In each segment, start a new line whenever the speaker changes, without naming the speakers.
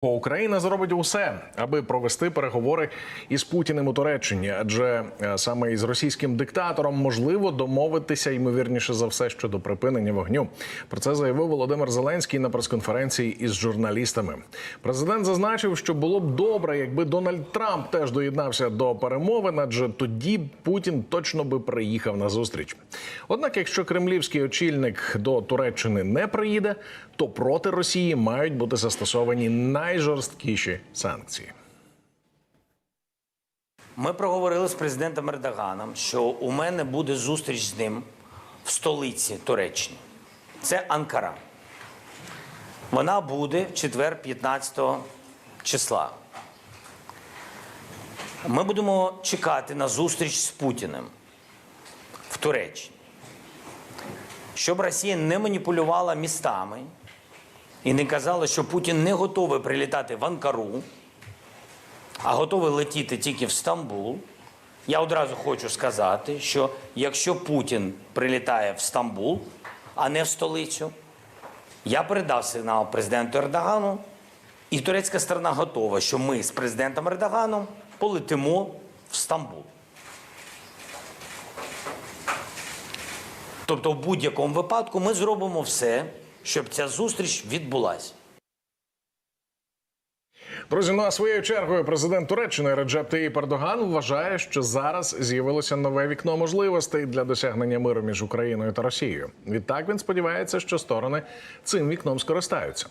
Україна зробить усе, аби провести переговори із Путіним у Туреччині, адже е, саме із російським диктатором можливо домовитися ймовірніше за все щодо припинення вогню. Про це заявив Володимир Зеленський на прес-конференції із журналістами. Президент зазначив, що було б добре, якби Дональд Трамп теж доєднався до перемовин, адже тоді Путін точно би приїхав на зустріч. Однак, якщо кремлівський очільник до Туреччини не приїде, то проти Росії мають бути застосовані найжорсткіші санкції.
Ми проговорили з президентом Ердоганом, що у мене буде зустріч з ним в столиці Туреччини. Це Анкара. Вона буде в четвер 15 числа. Ми будемо чекати на зустріч з Путіним в Туреччині. Щоб Росія не маніпулювала містами і не казала, що Путін не готовий прилітати в Анкару, а готовий летіти тільки в Стамбул. Я одразу хочу сказати, що якщо Путін прилітає в Стамбул, а не в столицю, я передав сигнал президенту Ердогану, і турецька сторона готова, що ми з президентом Ердоганом полетимо в Стамбул. Тобто, в будь-якому випадку ми зробимо все, щоб ця зустріч відбулася.
Друзі, ну а своєю чергою президент Туреччини Реджеп Таїп Ердоган вважає, що зараз з'явилося нове вікно можливостей для досягнення миру між Україною та Росією. Відтак він сподівається, що сторони цим вікном скористаються.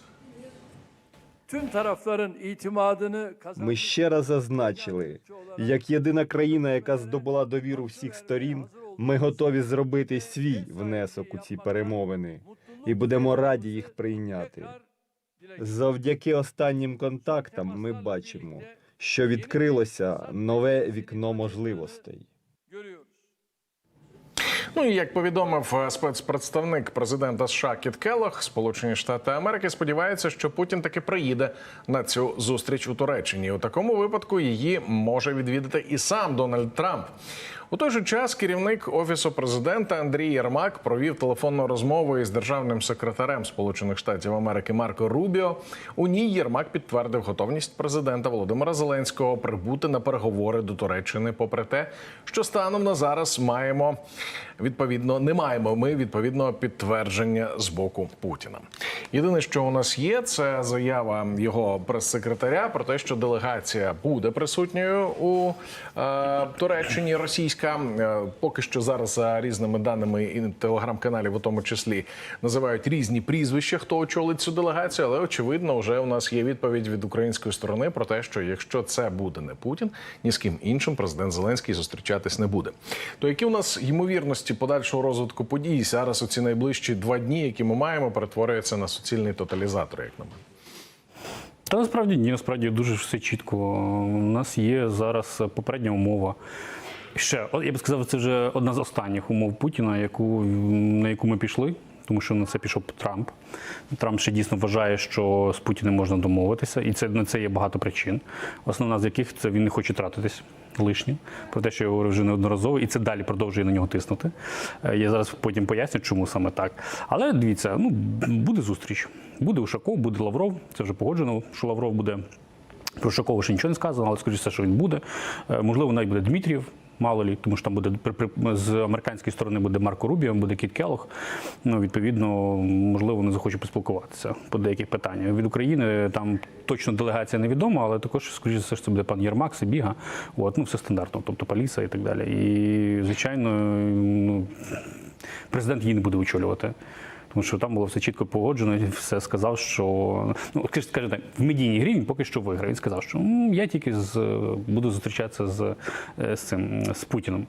Ми ще раз зазначили, як єдина країна, яка здобула довіру всіх сторін, ми готові зробити свій внесок у ці перемовини і будемо раді їх прийняти. Завдяки останнім контактам ми бачимо, що відкрилося нове вікно можливостей.
Ну і як повідомив е, спецпредставник президента США Кіт Келлог, Сполучені Штати Америки сподіваються, що Путін таки приїде на цю зустріч у Туреччині. У такому випадку її може відвідати і сам Дональд Трамп. У той же час керівник офісу президента Андрій Єрмак провів телефонну розмову із державним секретарем Сполучених Штатів Америки Марко Рубіо. У ній Єрмак підтвердив готовність президента Володимира Зеленського прибути на переговори до Туреччини, попри те, що станом на зараз маємо відповідно не маємо ми відповідного підтвердження з боку Путіна. Єдине, що у нас є, це заява його прес-секретаря про те, що делегація буде присутньою у е, Туреччині. Російська Е, поки що зараз за різними даними і телеграм-каналів, у тому числі називають різні прізвища, хто очолить цю делегацію. Але очевидно, вже у нас є відповідь від української сторони про те, що якщо це буде не Путін, ні з ким іншим президент Зеленський зустрічатись не буде. То які у нас ймовірності подальшого розвитку подій зараз у ці найближчі два дні, які ми маємо, перетворюються на суцільний тоталізатор, як на мене.
Та насправді ні, насправді дуже все чітко. У нас є зараз попередня умова. Ще я б сказав, це вже одна з останніх умов Путіна, яку на яку ми пішли. Тому що на це пішов Трамп. Трамп ще дійсно вважає, що з Путіним можна домовитися, і це на це є багато причин. Основна з яких це він не хоче тратитись лишнє, про те, що я говорив вже неодноразово, і це далі продовжує на нього тиснути. Е, Я зараз потім поясню, чому саме так. Але дивіться, ну буде зустріч. Буде Ушаков, буде Лавров. Це вже погоджено, що Лавров буде. Про Ушакова ще нічого не сказано, але скоріше, що він буде. Е, Можливо, навіть буде Дмитрієв. Мало лі, тому що там буде з американської сторони буде Марко Рубіо, буде Кіт Келлог. Ну, відповідно, можливо, вони захочуть поспілкуватися по деяких питаннях. Від України там точно делегація невідома, але також, скоріше, все ж це буде пан Єрмак, Сибіга. От, ну, все стандартно, тобто Паліса і так далі. І, звичайно, ну, президент її не буде очолювати. Тому що там було все чітко погоджено, і все сказав, що ну скажімо так, в медійній грі він поки що виграє. Він сказав, що «М, я тільки з буду зустрічатися з, е, з цим з Путіним.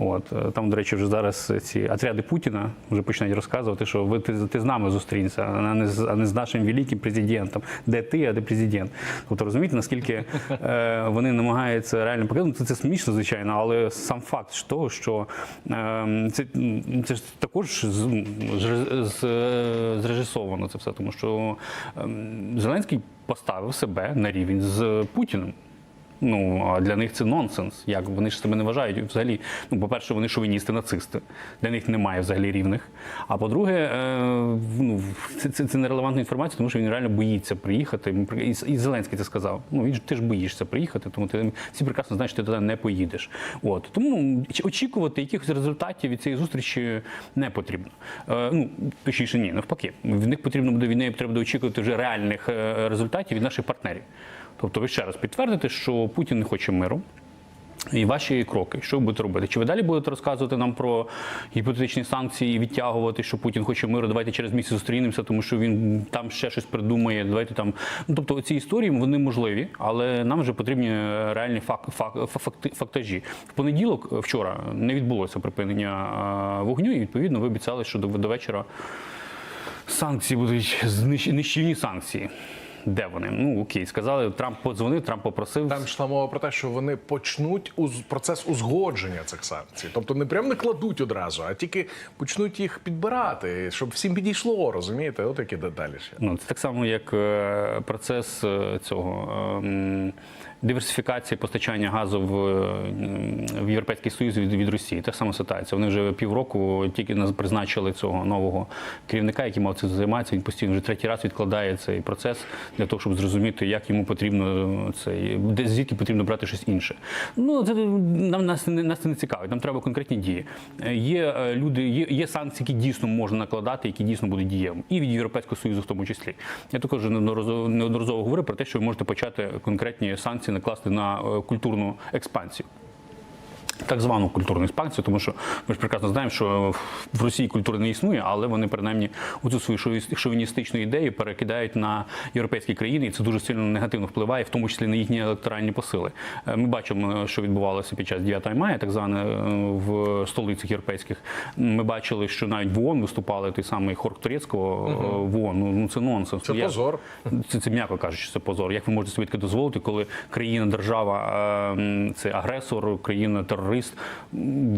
От е, там, до речі, вже зараз ці отряди Путіна вже починають розказувати, що ви ти, ти з нами зустрінься, а не з а не з нашим великим президентом. Де ти, а де президент? Тобто розумієте, наскільки е, вони намагаються реально показати. Ну, Це, смішно, звичайно, але сам факт ж того, що е, це, це ж також з, з, з, зрежисовано це все, тому що ем, Зеленський поставив себе на рівень з Путіним. Ну а для них це нонсенс. Як вони ж себе не вважають? Взагалі, ну по-перше, вони шовіністи, нацисти. Для них немає взагалі рівних. А по-друге, е, ну це, це, це нерелевантна інформація, тому що він реально боїться приїхати. І, і Зеленський це сказав. Ну він ж ти ж боїшся приїхати, тому ти всі прекрасно знаєш, ти туди не поїдеш. От тому ч- очікувати якихось результатів від цієї зустрічі не потрібно. Е, ну точніше, ні, навпаки. В них потрібно буде від неї треба очікувати вже реальних е, результатів від наших партнерів. Тобто, ви ще раз підтвердите, що Путін не хоче миру. І ваші кроки, що ви будете робити? Чи ви далі будете розказувати нам про гіпотетичні санкції відтягувати, що Путін хоче миру? Давайте через місяць зустрінемося, тому що він там ще щось придумає. Давайте там. Ну тобто ці історії вони можливі, але нам вже потрібні реальні фак, фак, факти, фактажі. В понеділок, вчора, не відбулося припинення вогню, і відповідно ви обіцяли, що до, до вечора санкції будуть знищ- нищівні санкції. Де вони? Ну окей, сказали, Трамп подзвонив, Трамп попросив.
Там йшла мова про те, що вони почнуть уз- процес узгодження цих санкцій. Тобто не прям не кладуть одразу, а тільки почнуть їх підбирати, щоб всім підійшло, розумієте? От які деталі ще.
Ну, це так само, як е, процес е, цього ем, диверсифікації постачання газу в, ем, Європейський Союз від, від Росії. Та сама ситуація. Вони вже півроку тільки нас призначили цього нового керівника, який мав цим займатися. Він постійно вже третій раз відкладає цей процес для того, щоб зрозуміти, як йому потрібно цей, де звідки потрібно брати щось інше. Ну це нам нас не нас це не цікавить. Нам треба конкретні дії. Е, Є е, люди, є, є санкції, які дійсно можна накладати, які дійсно будуть дієвими, і від Європейського союзу в тому числі. Я також неодноразово неодноразово говорив про те, що ви можете почати конкретні санкції накласти на е, культурну експансію. Так звану культурну експансію, тому що ми ж прекрасно знаємо, що в Росії культури не існує, але вони принаймні оцю свою шові- шовіністичну ідею перекидають на європейські країни, і це дуже сильно негативно впливає, в тому числі на їхні електоральні посили. Е, Ми бачимо, що відбувалося під час 9 мая, так зване е, в столицях європейських. Ми бачили, що навіть в ООН виступали той самий Хорк Турецького е, в ООН. Ну, Ну це нонсенс.
Це
Я-
позор.
це, це м'яко кажучи, це позор. Як ви можете собі таке дозволити, коли країна, держава, е, це агресор, країна терорист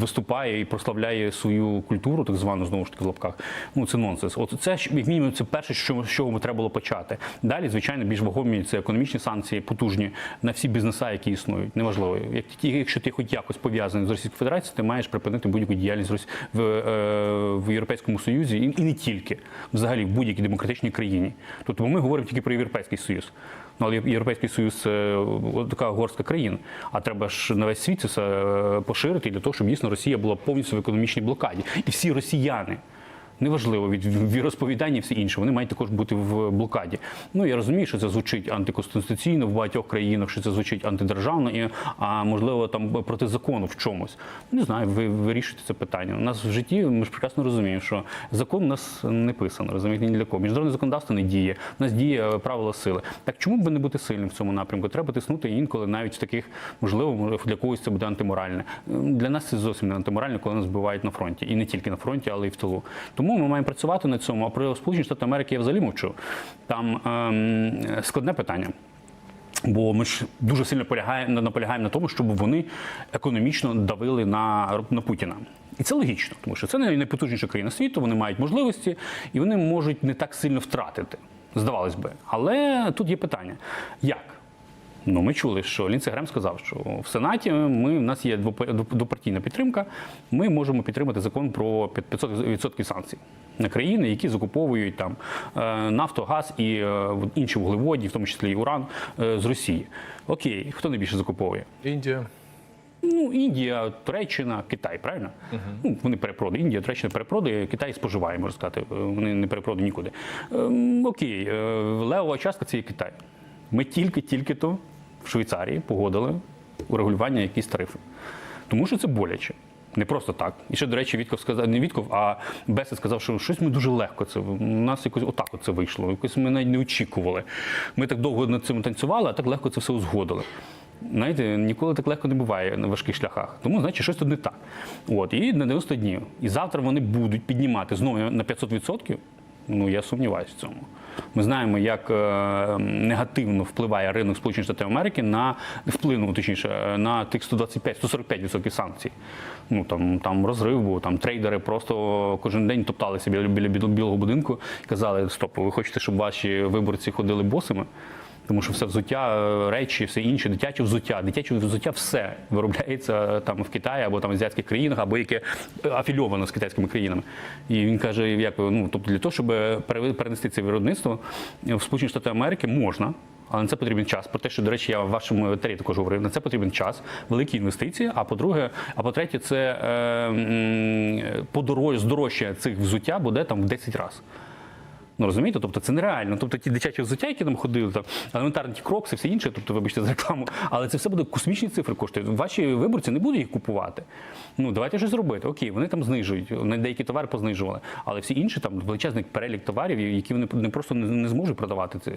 виступає і прославляє свою культуру, так звану знову ж таки в лапках. Ну це нонсенс. От це як мінімум, це перше, що з чого треба було почати. Далі, звичайно, більш вагомі це економічні санкції, потужні на всі бізнеса, які існують. Неважливо. Як якщо ти хоч якось пов'язаний з Російською Федерацією, ти маєш припинити будь-яку діяльність в в, е, в Європейському Союзі і, і не тільки, взагалі в будь-якій демократичній країні. Тобто ми говоримо тільки про Європейський Союз. Ну, але Європейський Союз це така горстка країн. А треба ж на весь світ це е, поширити для того, щоб дійсно Росія була повністю в економічній блокаді. І всі росіяни. Неважливо від віросповідання і все інше, вони мають також бути в блокаді. Ну я розумію, що це звучить антиконституційно в багатьох країнах, що це звучить антидержавно, і а можливо там проти закону в чомусь. Не знаю, ви вирішуєте це питання. У нас в житті ми ж прекрасно розуміємо, що закон у нас не писано, розумієте, ні для кого. Міжнародне законодавство не діє. У нас діє е, правила сили. Так чому б не бути сильним в цьому напрямку? Треба тиснути інколи навіть в таких, можливо, для когось це буде антиморальне. Для нас це зовсім не антиморально, коли нас вбивають на фронті, і не тільки на фронті, але й в тилу. Тому ми маємо працювати на цьому. А про Сполучені Штати Америки я взагалі мовчу. Там ем, складне питання. Бо ми ж дуже сильно полягаємо, наполягаємо на тому, щоб вони економічно давили на, на Путіна. І це логічно, тому що це найпотужніша країна світу, вони мають можливості і вони можуть не так сильно втратити, здавалось би. Але тут є питання: як? Ну, ми чули, що Лінце Грем сказав, що в Сенаті ми, в нас є двопа- двопартійна підтримка. Ми можемо підтримати закон про 500% санкцій на країни, які закуповують там е, нафту, газ і е, інші вуглеводні, в тому числі і уран е, з Росії. Окей, хто найбільше закуповує?
Індія.
Ну, Індія, Туреччина, Китай, правильно? Ну, вони перепродають. Індія, Туреччина перепродає, Китай споживає, можна сказати. Вони не перепродають нікуди. Ем, окей, е, левова частка це є Китай. Ми тільки-тільки то в Швейцарії погодили урегулювання якісь тарифи. Тому що це боляче. Не просто так. І ще, до речі, Вітков сказав, не Вітков, а Бесед сказав, що щось ми дуже легко це. У нас якось отак це вийшло. Якось ми навіть не очікували. Ми так довго над цим танцювали, а так легко це все узгодили. Знаєте, ніколи так легко не буває на важких шляхах. Тому, значить, щось тут не так. От, і на 90 днів. І завтра вони будуть піднімати знову на 500%. Ну, я сумніваюся в цьому. Ми знаємо, як е, негативно впливає ринок Сполучених Штатів Америки на вплинув, точніше, на тих 125-145% санкцій. Ну там, там розрив був, там трейдери просто кожен день топталися біля, біля білого будинку і казали: Стоп, ви хочете, щоб ваші виборці ходили босими? Тому що все взуття, е, речі, все інше, дитяче взуття, дитяче взуття все виробляється там в Китаї або там в азіатських країнах, або яке е, афільовано з китайськими країнами. І він каже, як ну тобто для того, щоб пере- перенести це виробництво в Сполучені Штати Америки можна. Але на це потрібен час. Про те, що, до речі, я в вашому етері також говорив, на це потрібен час, великі інвестиції. А по-друге, а по-третє, це е, подорож, здорожчання цих взуття буде там в 10 разів. Ну розумієте, тобто це нереально. Тобто ті дитячі взуття, які там ходили, там елементарні ті крокси, все інше, тобто, вибачте за рекламу, але це все буде космічні цифри коштує. Ваші виборці не будуть їх купувати. Ну давайте щось зробити. Окей, вони там знижують, вони деякі товари познижували, але всі інші там величезний перелік товарів, які вони не просто не, зможуть продавати це.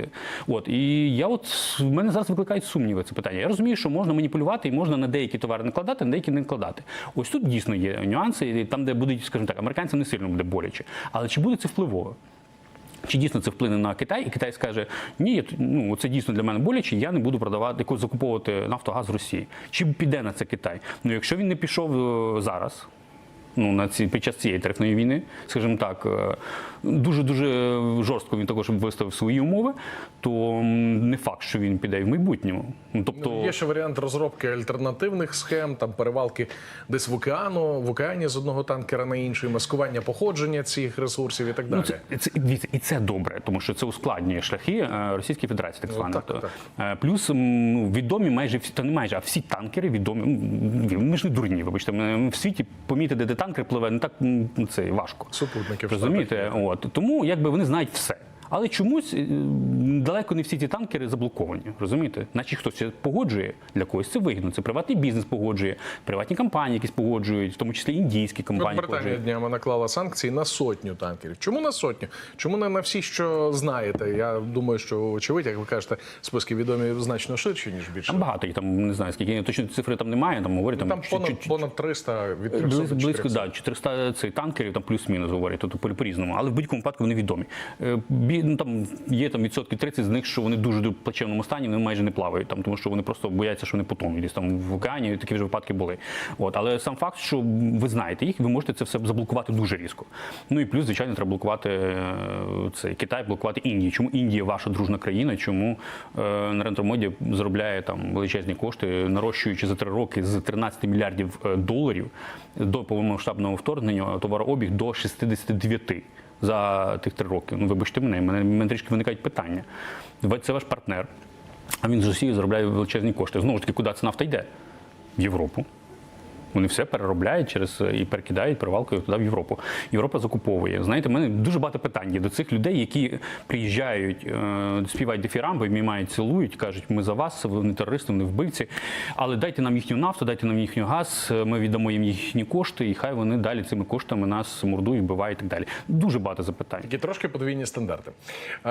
От і я, от в мене зараз викликають сумніви це питання. Я розумію, що можна маніпулювати і можна на деякі товари накладати, на деякі не накладати. Ось тут дійсно є нюанси, і там, де будуть, скажімо так, американцям не сильно буде боляче. Але чи буде це впливово? Чи дійсно це вплине на Китай, і Китай скаже, ні, ну це дійсно для мене боляче, я не буду продавати закуповувати нафтогаз з Росії. Чи піде на це Китай? Ну якщо він не пішов е, зараз. Ну, на ці під час цієї тарифної війни, скажімо так, дуже дуже жорстко він також виставив свої умови, то не факт, що він піде в майбутньому. Ну тобто
Є ще варіант розробки альтернативних схем, там перевалки десь в океану, в океані з одного танкера на інший, маскування походження цих ресурсів і так далі.
Ну, це, це, і це добре, тому що це ускладнює шляхи е, Російської Федерації, так
Ну, так, так.
Е, Плюс ну, відомі майже всі, та не майже, а всі танкери відомі. Ну, Ми ж не дурні, вибачте. В світі помітити, де танкер пливе, не так ну, це важко.
Супутників
Розумієте? От тому якби вони знають все. Але чомусь е, далеко не всі ці танкери заблоковані. Розумієте? Наче хтось це погоджує для когось це вигідно. Це приватний бізнес погоджує, приватні компанії якісь погоджують, в тому числі індійські
От
компанії.
Британія днями наклала санкції на сотню танкерів. Чому на сотню? Чому не на всі, що знаєте? Я думаю, що очевидь, як ви кажете, списки відомі значно ширші, ніж більше.
Там багато їх там не знаю скільки точно цифри там немає. Там говорять там,
Там
чуть-
понад,
чуть-
понад 300 від 300
Близько,
до
близько
400.
да, 400 цей танкерів, там плюс-мінус говорять, тобто по- по-різному. Але в будь-якому випадку вони відомі. Ну, там є там відсотки 30 з них, що вони дуже в плачевному стані, вони майже не плавають, там, тому що вони просто бояться, що вони потонуть десь там в океані, такі вже випадки були. От, але сам факт, що ви знаєте їх, ви можете це все заблокувати дуже різко. Ну і плюс, звичайно, треба блокувати е, цей Китай, блокувати Індію. Чому Індія ваша дружна країна? Чому е, на рентромоді заробляє там величезні кошти, нарощуючи за три роки з 13 мільярдів е, доларів до повномасштабного вторгнення товарообіг до 69 за тих три роки. Ну, вибачте мене, мене, мене трішки виникають питання. Це ваш партнер, а він з Росії заробляє величезні кошти. Знову ж таки, куди ця нафта йде? В Європу. Вони все переробляють через і перекидають перевалкою туди в Європу. Європа закуповує. Знаєте, в мене дуже багато питань є до цих людей, які приїжджають, е, співають дифірамби, обіймають, цілують, кажуть, ми за вас, вони терористи, вони вбивці. Але дайте нам їхню нафту, дайте нам їхню газ, ми віддамо їм їхні кошти, і хай вони далі цими коштами нас мордують, вбивають і так далі. Дуже багато запитань.
Такі трошки подвійні стандарти. Е,